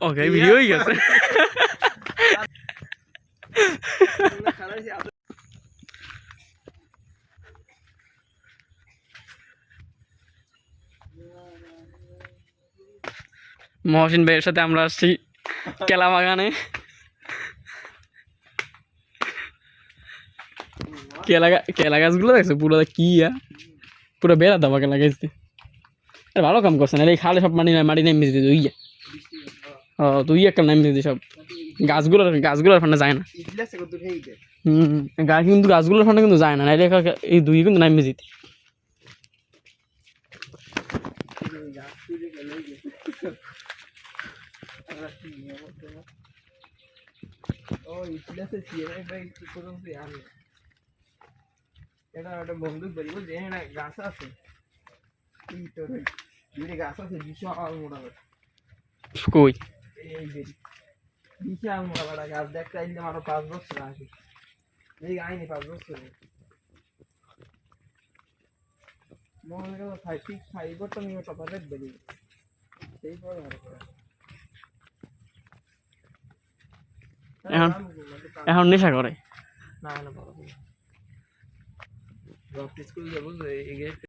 ওকে video হয়ে গেছে মহসিন ভাইয়ের সাথে আমরা আসছি কেলা বাগানে। কেলা কেলা গাছগুলো দেখছ? পুরো কি পুরো বেড়া দেওয়া কেলা আরে ভালো কাম করছে না এই খালে সব মাটি মাটি তুই ইয়া। ও তুই একটা নামে দিতে সব। গাছগুলোর গাছগুলোর ফান্ডে যায় না। হুম গাছ কিন্তু গাছগুলোর ফান্ডে কিন্তু যায় না, নাইলে এই দুই কিন্তু নামে দিতে। বন্দুক বুঝলি এখানে গাছ আছে গাছ আছে বিশাল কই? এই বেরি বিশাল মোটা বড় গাছ দেখতে আইলে আরও পাঁচ বছর আগে এই আইনি পাঁচ বছর। মনে গেল ফাইভ সিক্স ফাইভ তো নিয়ে টপারেট বেরি সেই পরে এখন- এখন নেশা করে? না না বড় রক স্কুল যাব এই